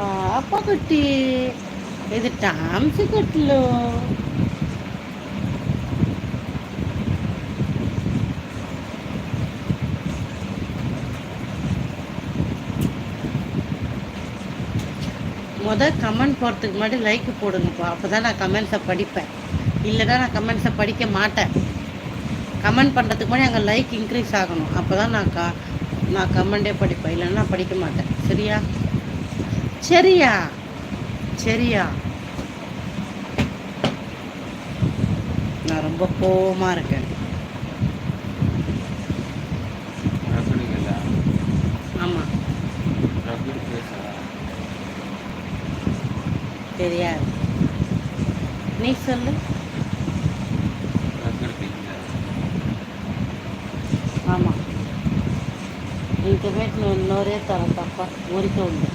పాప కుట్టి ఇది టామ్స్ కుట్లు முதல் கமெண்ட் போடுறதுக்கு முன்னாடி லைக் போடுங்கப்பா அப்போ தான் நான் கமெண்ட்ஸை படிப்பேன் இல்லைன்னா நான் கமெண்ட்ஸை படிக்க மாட்டேன் கமெண்ட் பண்ணுறதுக்கு முன்னாடி அங்கே லைக் இன்க்ரீஸ் ஆகணும் அப்போ தான் நான் க நான் கமெண்டே படிப்பேன் இல்லைன்னா நான் படிக்க மாட்டேன் சரியா சரியா சரியா நான் ரொம்ப கோவமாக இருக்கேன் ரகுடிகளா ஆமாம் ரகுடி பேசா தெரியாது நீ சொல்லு ரகுடி பேசா ఆమా ఇంక పెట్టిన నోరే తల తప్ప ఊరికే ఉంది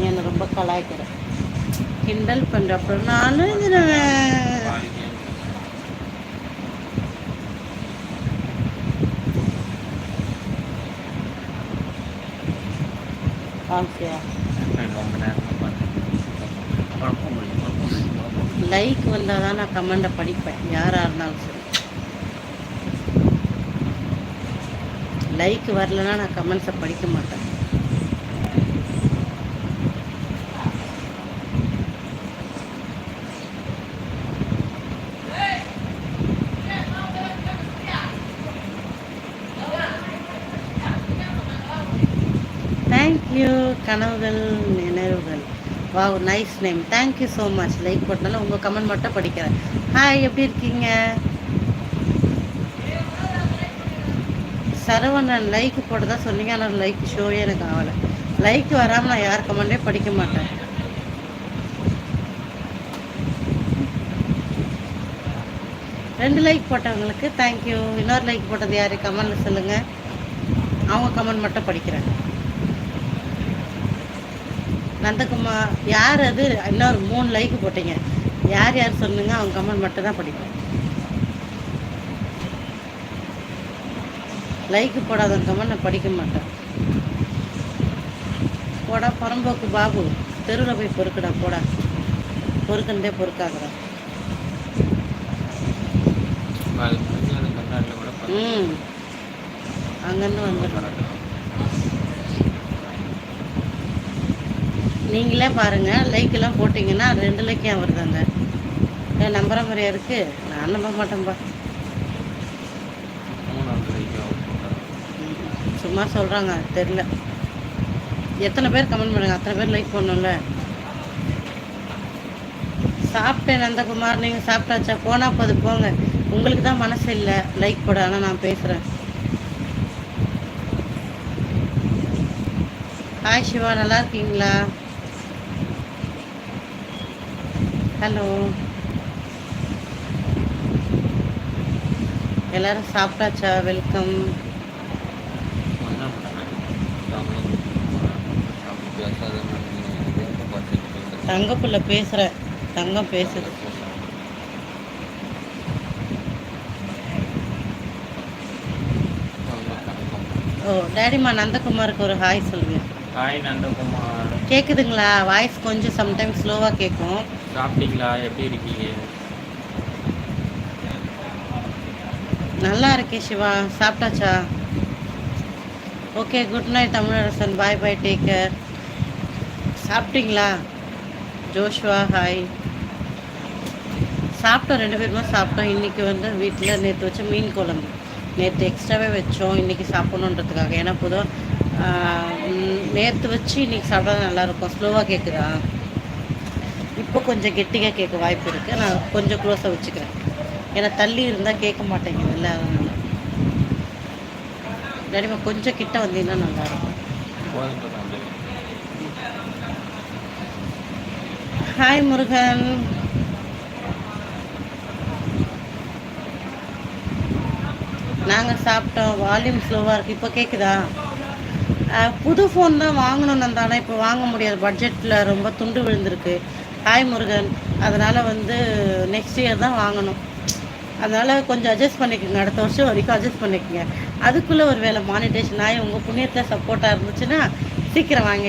பார்த்தேன் குழப்பம் கிண்டல் பண்ணுற அப்புறம் நான் இல்லை. லைக் வந்தால் தான் நான் கமெண்டை படிப்பேன். யாராக இருந்தாலும் சரி. லைக் வரலன்னா நான் கமெண்ட்ஸை படிக்க மாட்டேன். தேங்க்யூ கனவுகள் நினைவுகள். Wow nice name thank you so much like போட்டனால உங்கள் கமெண்ட் மட்டும் படிக்கிறேன். ஹாய் எப்படி இருக்கீங்க? சரவணன் லைக் போட்டதா சொன்னீங்க ஆனால் லைக் ஷோவே எனக்கு ஆகலை. லைக் வராமல் நான் யார் கமெண்டே படிக்க மாட்டேன். ரெண்டு லைக் போட்டவங்களுக்கு தேங்க்யூ இன்னொரு லைக் போட்டது யார்? கமெண்ட்ல சொல்லுங்கள் அவங்க கமெண்ட் மட்டும் படிக்கிறேன். நந்தகுமார் யார் அது? இன்னொரு மூணு லைக் போட்டீங்க. யார் யார் சொன்னீங்க? அவங்க கமெண்ட் மட்டும் தான் படிப்பேன் லைக் போடாத கமெண்ட் நான் படிக்க மாட்டேன். போடா பரம்போக்கு பாபு. தெருவில் போய் பொறுக்குடா போடா. பொறுக்குன்றே பொறுக்காகிறா அது முடிஞ்சு அது கண்ணாடியில் கூட பார்த்தேன். ம். அங்கேருந்து வந்துடுறேன் நீங்களே பாருங்கள் லைக் எல்லாம் போட்டிங்கன்னா ரெண்டு லைக் ஏன் வருதாங்க. ஏன் நம்புற மாதிரியா இருக்கு? நான் நம்ப மாட்டேன்பா. மூணாவது வரைக்கும் அவர் போட்டார். ம், சும்மா சொல்கிறாங்க தெரில எத்தனை பேர் கமெண்ட் பண்ணுங்க? அத்தனை பேர் லைக் பண்ணணும்ல சாப்பிட்டேன் நந்தகுமார். நீங்கள் சாப்பிட்டாச்சா? போனால் போது போங்க. உங்களுக்கு தான் மனசு இல்லை. லைக் போட ஆனால் நான் பேசுகிறேன் ஹாய் சிவா. நல்லா இருக்கீங்களா? ஹலோ. எல்லாரும் சாப்பிட்டாச்சா? வெல்கம். தங்கப்புள்ள பேசுகிறேன் தங்கம் பேசுது. ஓ டேடிமா நந்தகுமாருக்கு ஒரு ஹாய் சொல்லுங்க. ஹாய் நந்தகுமார். கேட்குதுங்களா வாய்ஸ் கொஞ்சம் சம்டைம்ஸ் ஸ்லோவாக கேட்கும் சாப்பிட்டீங்களா? எப்படி இருக்கீங்க? நல்லா இருக்கே சிவா. சாப்பிட்டாச்சா? Okay good night Tamilarasan. Bye bye take care. சாப்பிட்டீங்களா? Joshua hi. சாப்பிட்டோம் ரெண்டு பேருமே சாப்பிட்டோம். இன்றைக்கி வந்து வீட்டில் நேற்று வச்ச மீன் குழம்பு. நேற்று எக்ஸ்ட்ராவே வச்சோம். இன்றைக்கி சாப்பிட்ணுன்றதுக்காக. ஏன்னா பொதுவாக நேற்று வச்சு இன்றைக்கி சாப்பிட்டா நல்லாயிருக்கும் ஸ்லோவாக கேட்குதா இப்போ கொஞ்சம் கெட்டியாக கேட்க வாய்ப்பு இருக்குது நான் கொஞ்சம் க்ளோஸாக வச்சுக்கிறேன். ஏன்னா தள்ளி இருந்தால் கேட்க மாட்டேங்குதுல்ல அதனால கொஞ்சம் கிட்ட வந்தீங்கன்னா நல்லாயிருக்கும் இருக்கும். ஹாய் முருகன். நாங்கள் சாப்பிட்டோம். வால்யூம் ஸ்லோவாக இருக்குது இப்போ கேட்குதா புது ஃபோன் தான் வாங்கணும் நந்தானா இப்போ வாங்க முடியாது. பட்ஜெட்டில் ரொம்ப துண்டு விழுந்திருக்கு. ஹாய் முருகன். அதனால் வந்து நெக்ஸ்ட் இயர் தான் வாங்கணும். அதனால் கொஞ்சம் அட்ஜஸ்ட் பண்ணிக்கோங்க. அடுத்த வருஷம் வரைக்கும் அட்ஜஸ்ட் பண்ணிக்கோங்க. அதுக்குள்ளே ஒரு வேலை மானிட்டேஷன் ஆகி உங்கள் புண்ணியத்தில் சப்போர்ட்டாக இருந்துச்சுன்னா சீக்கிரம் வாங்க.